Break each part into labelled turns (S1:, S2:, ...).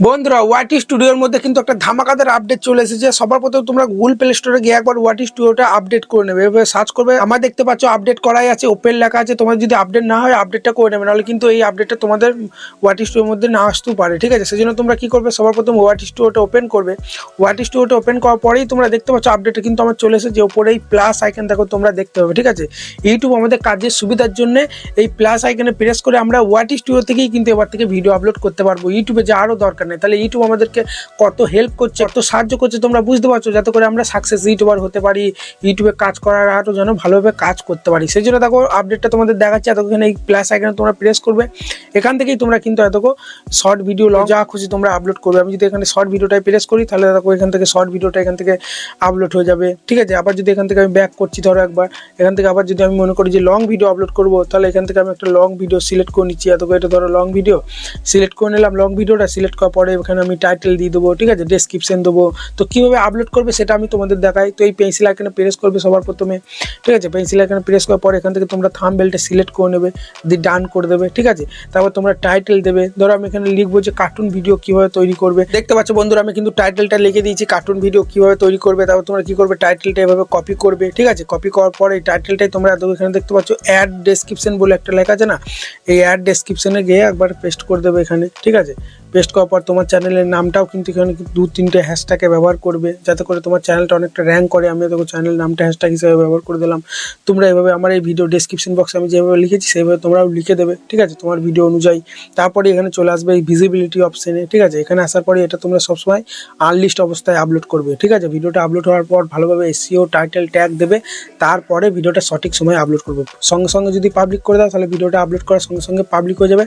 S1: বন্ধুরা ওয়াটি স্টুডিওর মধ্যে কিন্তু একটা ধামাকাদার আপডেট চলে এসেছে। সবার প্রথমে তোমরা গুগল প্লে স্টোরে গিয়ে একবার ওয়াটি স্টুডিওটা আপডেট করে নেবে। এভাবে সার্চ করবে। আমার দেখতে পাচ্ছ আপডেট করাই আছে ওপেন লেখা আছে। তোমার যদি আপডেট না হয় আপডেটটা করে নেবে। নাহলে কিন্তু এই আপডেটটা তোমাদের ওয়াটি স্টুডিওর মধ্যে না আসতেও পারে, ঠিক আছে? সেজন্য তোমরা কি করবে, সবার প্রথম ওয়াটি স্টুডিওটা ওপেন করবে। ওয়াটি স্টুডিওটা ওপেন করার পরেই তোমরা দেখতে পাচ্ছ আপডেটটা কিন্তু আমার চলে এসেছে। ওপরেই প্লাস আইকন দেখো, তোমরা দেখতে পাবে, ঠিক আছে? ইউটিউব আমাদের কাজের সুবিধার জন্য এই প্লাস আইকনে প্রেস করে আমরা ওয়াটি স্টুডিও থেকেই কিন্তু এবার থেকে ভিডিও আপলোড করতে পারব। ইউটিউবে যে আরও দরকার নেই তাহলে ইউটিউব আমাদেরকে কত হেল্প করছে, কত সাহায্য করছে তোমরা বুঝতে পারছ, যাতে করে আমরা সাকসেস ইউটিউবার হতে পারি ইউটিউবে কাজ করার আরও যেন ভালোভাবে কাজ করতে পারি। সেই জন্য দেখো আপডেটটা তোমাদের দেখাচ্ছে, এতক্ষণ এই প্লাস আইকনে তোমরা প্রেস করবে। এখান থেকেই তোমরা কিন্তু এতক্ষণ শর্ট ভিডিও যা খুশি তোমরা আপলোড করবে। আমি যদি এখানে শর্ট ভিডিওটাই প্রেস করি, তাহলে দেখো এখান থেকে শর্ট ভিডিওটা এখান থেকে আপলোড হয়ে যাবে। ঠিক আছে? আবার যদি এখান থেকে আমি ব্যাক করছি, ধরো একবার, এখান থেকে আবার যদি আমি মনে করি যে লং ভিডিও আপলোড করব, তাহলে এখান থেকে আমি একটা লং ভিডিও সিলেক্ট করে নিচ্ছি। এত এটা ধরো লং ভিডিও সিলেক্ট করে নিলাম লং ভিডিওটা সিলেক্ট করার পরে এখানে আমি টাইটেল দিয়ে দেবো, ঠিক আছে? ডেসক্রিপশন দেবো। তো কীভাবে আপলোড করবে সেটা আমি তোমাদের দেখাই। তো এই পেন্সিল আইকনে প্রেস করবে সবার প্রথমে, ঠিক আছে? পেন্সিল আইকনে প্রেস করার পরে এখান থেকে তোমরা থাম বেলটা সিলেক্ট করে নেবে, দিয়ে ডান করে দেবে, ঠিক আছে? তারপর তোমরা টাইটেল দেবে। ধরো আমি এখানে লিখব যে কার্টুন ভিডিও কীভাবে তৈরি করবে। দেখতে পাচ্ছ বন্ধুরা, আমি কিন্তু টাইটেলটা লিখে দিয়েছি কার্টুন ভিডিও কীভাবে তৈরি করবে, তারপর তোমরা কী করবে টাইটেলটা এভাবে কপি করবে, ঠিক আছে? কপি করার পরে এই টাইটেলটাই তোমরা এখানে দেখতে পাচ্ছ অ্যাড ডেসক্রিপশন বলে একটা লেখা আছে না? এই অ্যাড ডেসক্রিপশনে গিয়ে একবার পেস্ট করে দেবে এখানে, ঠিক আছে? পেস্ট করার পর তোমার চ্যানেলের নামটাও কিন্তু এখানে দু, তিনটে হ্যাশট্যাগে ব্যবহার করবে, যাতে করে তোমার চ্যানেলটা অনেকটা র্যাঙ্ক করে। আমি দেখো চ্যানেলের নামটা হ্যাশট্যাগ হিসেবে ব্যবহার করে দিলাম। তোমরা এভাবে আমার এই ভিডিও ডেসক্রিপশন বক্সে আমি যেভাবে লিখেছি, সেইভাবে তোমরাও লিখে দেবে, ঠিক আছে? তোমার ভিডিও অনুযায়ী। তারপরে এখানে চলে আসবে এই ভিজিবিলিটি অপশানে ঠিক আছে? এখানে আসার পরে এটা তোমরা সবসময় আনলিস্ট অবস্থায় আপলোড করবে, ঠিক আছে? ভিডিওটা আপলোড হওয়ার পর ভালোভাবে এসিও টাইটেল ট্যাগ দেবে। তারপরে ভিডিওটা সঠিক সময় আপলোড করবে। সঙ্গে সঙ্গে যদি পাবলিক করে দাও, তাহলে ভিডিওটা আপলোড করার সঙ্গে সঙ্গে পাবলিক হয়ে যাবে।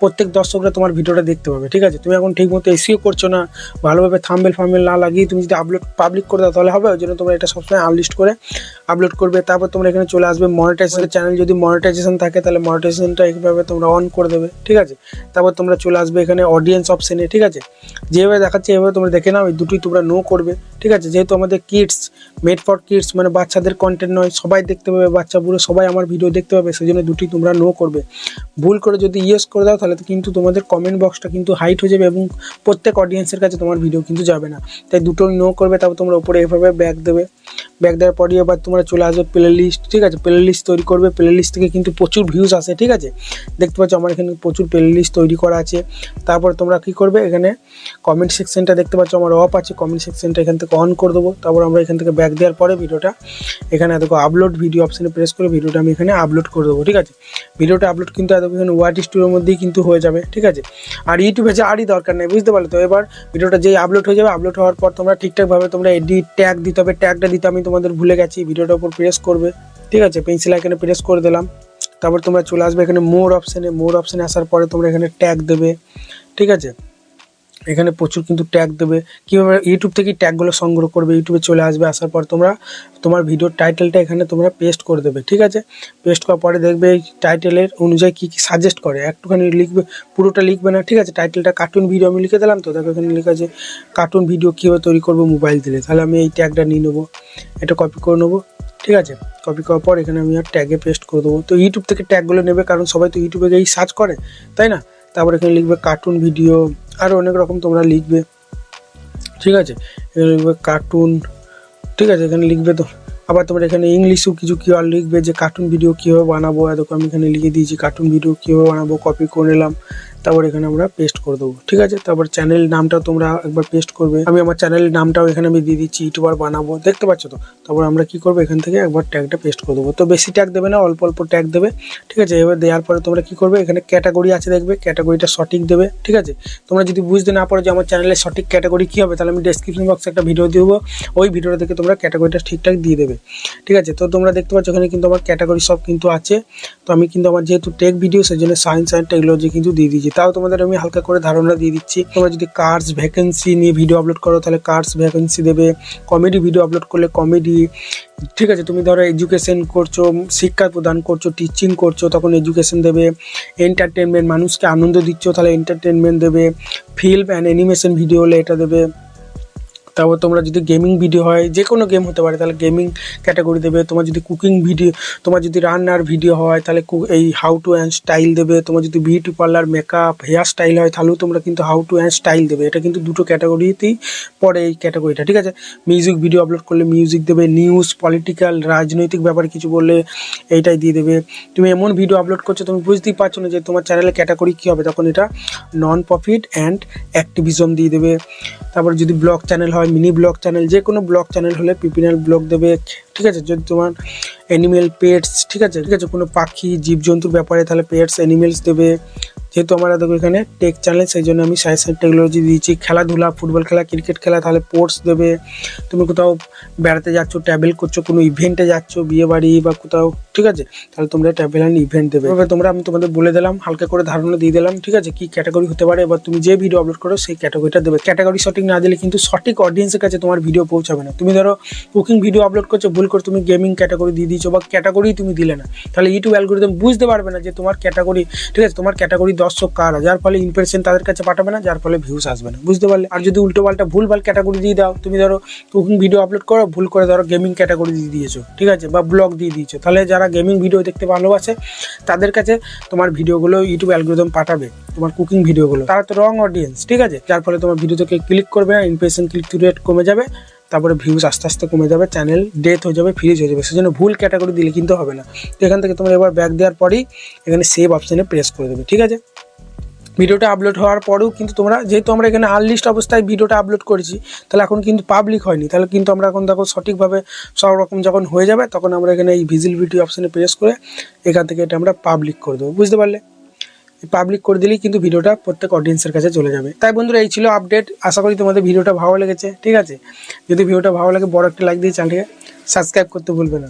S1: প্রত্যেক দর্শকরা তোমার ভিডিওটা দেখতে পাবে, ঠিক আছে? তুমি এখন ঠিক মতো এসিও করছ না ভালোভাবে থাম্বেল ফাম্বেল না লাগিয়ে তুমি যদি আপলোড পাবলিক করে দাও তাহলে হবে? ওই জন্য তোমরা এটা সবসময় আনলিস্ট করে আপলোড করবে। তারপর তোমরা এখানে চলে আসবে মনিটাইজেশন চ্যানেল যদি মনিটাইজেশন থাকে তাহলে মনিটাইজেশনটা এইভাবে তোমরা অন করে দেবে ঠিক আছে? তারপর তোমরা চলে আসবে এখানে অডিয়েন্স অপশানে ঠিক আছে? যেভাবে দেখাচ্ছে এভাবে তোমরা দেখে নাও এই দুটোই তোমরা নো করবে ঠিক আছে? যেহেতু আমাদের কিডস মেড ফর কিডস মানে বাচ্চাদের কন্টেন্ট নয় সবাই দেখতে পাবে বাচ্চা বুড়ো সবাই আমার ভিডিও দেখতে পাবে সেই জন্য দুটি তোমরা নো করবে। ভুল করে যদি ইয়েস করে দাও তাহলে কিন্তু তোমাদের কমেন্ট বক্সটা কিন্তু হাইট হয়ে যাবে এবং প্রত্যেক অডিয়েন্সের কাছে তোমার ভিডিও কিন্তু যাবে না। তাই দুটো নো করবে, তারপর তোমরা ওপরে এভাবে ব্যাক দেবে। ব্যাক দেওয়ার পরই এবার তোমরা চলে আসবে প্লে লিস্ট ঠিক আছে? প্লে লিস্ট তৈরি করবে প্লে লিস্ট থেকে কিন্তু প্রচুর ভিউজ আসে, ঠিক আছে? দেখতে পাচ্ছ আমার এখানে প্রচুর প্লে লিস্ট তৈরি করা আছে। তারপর তোমরা কি করবে এখানে কমেন্ট সেকশনটা দেখতে পাচ্ছ আমার অফ আছে কমেন্ট সেকশনটা এখান থেকে অন করে দেবো। তারপর আমরা এখান থেকে ব্যাক দেওয়ার পরে ভিডিওটা এখানে দেখো আপলোড ভিডিও অপশানে প্রেস করে ভিডিওটা আমি এখানে আপলোড করে দেবো, ঠিক আছে? ভিডিওটা আপলোড কিন্তু এত এখানে ওয়াট স্টুডিওর মধ্যেই কিন্তু হয়ে যাবে, ঠিক আছে? আর ইউটিউবে যে আরই দরকার নেই, বুঝতে পারলে তো? এবার ভিডিওটা যেই আপলোড হয়ে যাবে আপলোড হওয়ার পর তোমরা ঠিকঠাকভাবে তোমরা এডিট ট্যাগ দিতে হবে ট্যাগটা দিতে আমি তোমাদের ভুলে গেছি, ভিডিওটার উপর প্রেস করবে। ঠিক আছে পেন্সিল আইকনে প্রেস করে দিলাম। তারপর তোমরা চলে আসবে এখানে মোর অপশানে মোর অপশানে আসার পরে তোমরা এখানে ট্যাগ দেবে। ঠিক আছে? এখানে প্রচুর কিন্তু ট্যাগ দেবে। কীভাবে ইউটিউব থেকে ট্যাগগুলো সংগ্রহ করবে ইউটিউবে চলে আসবে, আসার পর তোমরা, তোমার ভিডিওর টাইটেলটা এখানে তোমরা পেস্ট করে দেবে, ঠিক আছে? পেস্ট করার পরে দেখবে এই টাইটেলের অনুযায়ী কী কী সাজেস্ট করে। একটুখানি লিখবে, পুরোটা লিখবে না, ঠিক আছে? টাইটেলটা কার্টুন ভিডিও আমি লিখে দিলাম তো, দেখো এখানে লেখা আছে কার্টুন ভিডিও কীভাবে তৈরি করব মোবাইল দিলে তাহলে আমি এই ট্যাগটা নিয়ে নেব, এটা কপি করে নেব, ঠিক আছে? কপি করার পর এখানে আমি আর ট্যাগে পেস্ট করে দেবো। তো ইউটিউব থেকে ট্যাগগুলো নেবে, কারণ সবাই তো ইউটিউবে গিয়েই সার্চ করে, তাই না? তারপর এখানে লিখবে কার্টুন ভিডিও আরও অনেক রকম তোমরা লিখবে। ঠিক আছে? এখানে লিখবে কার্টুন ঠিক আছে? এখানে লিখবে তো। আবার তোমরা এখানে ইংলিশেও কিছু কী আর লিখবে যে কার্টুন ভিডিও কীভাবে বানাবো? এরকম আমি এখানে লিখে দিয়েছি কার্টুন ভিডিও কীভাবে বানাবো কপি করে নিলাম। তারপর এখানে আমরা পেস্ট করে দেবো, ঠিক আছে? তারপর চ্যানেল নামটা তোমরা একবার পেস্ট করবে। আমি আমার চ্যানেলের নামটাও এখানে আমি দিয়ে দিচ্ছি, ইউটিউবার বানাবো, দেখতে পাচ্ছ তো? তারপর আমরা কি করব? এখান থেকে একবার ট্যাগটা পেস্ট করে দেবো। তো বেশি ট্যাগ দেবে না, অল্প অল্প ট্যাগ দেবে, ঠিক আছে? এবার দেওয়ার পরে তোমরা কি করবে? এখানে ক্যাটাগরি আছে দেখবে ক্যাটাগরিটা সঠিক দেবে, ঠিক আছে? তোমরা যদি বুঝতে না পারো যে আমার চ্যানেলের সঠিক ক্যাটাগরি কী হবে, তাহলে আমি ডেসক্রিপশন বক্সে একটা ভিডিও দেবো। ওই ভিডিওটা থেকে তোমরা ক্যাটাগরিটা ঠিকঠাক দিয়ে দেবে, ঠিক আছে? তো তোমরা দেখতে পাচ্ছ এখানে কিন্তু আমার ক্যাটাগরি সব কিন্তু আছে। তো আমি কিন্তু আমার যেহেতু টেক ভিডিও সেই জন্য সায়েন্স অ্যান্ড টেকনোলজি কিন্তু দিয়ে দিয়েছি। তাও তোমাদের আমি হালকা করে ধারণা দিয়ে দিচ্ছি। তোমরা যদি কার্স ভ্যাকেন্সি নিয়ে ভিডিও আপলোড করো, তাহলে কার্স ভ্যাকেন্সি দেবে। কমেডি ভিডিও আপলোড করলে কমেডি ঠিক আছে, তুমি ধরো এডুকেশন করছ, শিক্ষা প্রদান করছ টিচিং করছ, তখন এডুকেশন দেবে। এন্টারটেনমেন্ট মানুষকে আনন্দ দিচ্ছ, তাহলে এন্টারটেনমেন্ট দেবে। ফিল্ম অ্যান্ড অ্যানিমেশন ভিডিও হলে এটা দেবে। তারপর তোমরা যদি গেমিং ভিডিও হয় যে কোনো গেম হতে পারে, তাহলে গেমিং ক্যাটাগরি দেবে। তোমার যদি কুকিং ভিডিও তোমার যদি রান্নার ভিডিও হয়, তাহলে এই হাউ টু অ্যান্ড স্টাইল দেবে। তোমার যদি beauty parlour makeup hair style হয়, তাহলেও তোমরা কিন্তু হাউ টু অ্যান্ড স্টাইল দেবে। এটা কিন্তু দুটো ক্যাটাগরিতেই পড়ে এই ক্যাটাগরিটা ঠিক আছে? মিউজিক ভিডিও আপলোড করলে মিউজিক দেবে নিউজ পলিটিক্যাল রাজনৈতিক ব্যাপারে কিছু বললে এইটাই দিয়ে দেবে। তুমি এমন ভিডিও আপলোড করছ, তুমি বুঝতেই পারছ না যে তোমার চ্যানেলে ক্যাটাগরি কী হবে। তখন এটা নন প্রফিট অ্যান্ড অ্যাক্টিভিজম দিয়ে দেবে। তারপর যদি ব্লগ চ্যানেল হয় মিনি ব্লগ চ্যানেল যে কোনো ব্লগ চ্যানেল হলে পিপিনাল ব্লগ দেবে। ঠিক আছে? যদি তোমার অ্যানিমেল পেটস ঠিক আছে? ঠিক আছে? কোনো পাখি, জীবজন্তুর ব্যাপারে তাহলে পেটস অ্যানিমেলস দেবে। যেহেতু আমরা দেখো এখানে টেক চ্যানেল সেই জন্য আমি সায়েন্স অ্যান্ড টেকনোলজি দিয়েছি। খেলাধুলা ফুটবল খেলা ক্রিকেট খেলা, তাহলে স্পোর্টস দেবে। তুমি কোথাও বেড়াতে যাচ্ছ ট্রাভেল করছ, কোনো ইভেন্টে যাচ্ছ, বিয়ে বাড়ি বা কোথাও, ঠিক আছে? তাহলে তোমরা ট্রাভেল অ্যান্ড ইভেন্ট দেবে। এবার তোমরা, আমি তোমাদের বলে দিলাম, হালকা করে ধারণা দিয়ে দিলাম, ঠিক আছে? কি ক্যাটাগরি হতে পারে? এবার তুমি যে ভিডিও আপলোড করো, সেই ক্যাটাগরিটা দেবে। ক্যাটাগরি সঠিক না দিলে কিন্তু সঠিক অডিয়েন্সের কাছে তোমার ভিডিও পৌঁছাবে না। তুমি ধরো কুকিং ভিডিও আপলোড করছ, ভুল করে তুমি গেমিং ক্যাটাগরি দিয়ে দিয়েছ বা ক্যাটাগরি তুমি দিলে না। তাহলে ইউটিউব অ্যালগোরিদম বুঝতে পারবে না যে তোমার ক্যাটাগরি ঠিক আছে? তোমার ক্যাটাগরি দর্শক কারা? যার ফলে ইমপ্রেশন তাদের কাছে পাঠাবে না, যার ফলে ভিউস আসবে না। বুঝতে পারলে? আর যদি উল্টো পাল্টা ভুল ভালো ক্যাটাগরি দিয়ে দাও, তুমি ধরো কুকিং ভিডিও আপলোড করো, ভুল করে ধরো গেমিং ক্যাটাগরি দিয়ে দিয়েছ, ঠিক আছে? বা ব্লগ দিয়ে দিয়েছ। তাহলে যারা গেমিং ভিডিও দেখতে ভালোবাসে, তাদের কাছে তোমার ভিডিওগুলো ইউটিউব অ্যালগোরিদম পাঠাবে, তোমার কুকিং ভিডিওগুলো তারা তো রং অডিয়েন্স ঠিক আছে? যার ফলে তোমার ভিডিও থেকে ক্লিক করবে না ইমপ্রেশন ক্লিক রেট কমে যাবে। তারপরে ভিউজ আস্তে আস্তে কমে যাবে চ্যানেল ডেথ হয়ে যাবে ফ্রিজ হয়ে যাবে। সেজন্য ভুল ক্যাটাগরি দিলে কিন্তু হবে না। তো এখান থেকে তোমরা এবার ব্যাক দেওয়ার পরেই এখানে সেভ অপশানে প্রেস করে দেবে, ঠিক আছে? ভিডিওটা আপলোড হওয়ার পরেও কিন্তু তোমরা, যেহেতু আমরা এখানে আনলিস্ট অবস্থায় ভিডিওটা আপলোড করেছি, তাহলে এখন কিন্তু পাবলিক হয়নি। তাহলে কিন্তু আমরা এখন দেখো সঠিকভাবে সব রকম যখন হয়ে যাবে, তখন আমরা এখানে এই ভিজিল ভিডিও অপশানে প্রেস করে এখান থেকে এটা আমরা পাবলিক করে দেবো, বুঝতে পারলে? পাবলিক করে দিলেই কিন্তু ভিডিওটা প্রত্যেক অডিয়েন্সের কাছে চলে যাবে। তাই বন্ধুরা, এই ছিল আপডেট আশা করি তোমাদের ভিডিওটা ভালো লেগেছে, ঠিক আছে? যদি ভিডিওটা ভালো লাগে, বড় একটা লাইক দিয়ে চ্যানেলটিকে সাবস্ক্রাইব করতে ভুলবে না।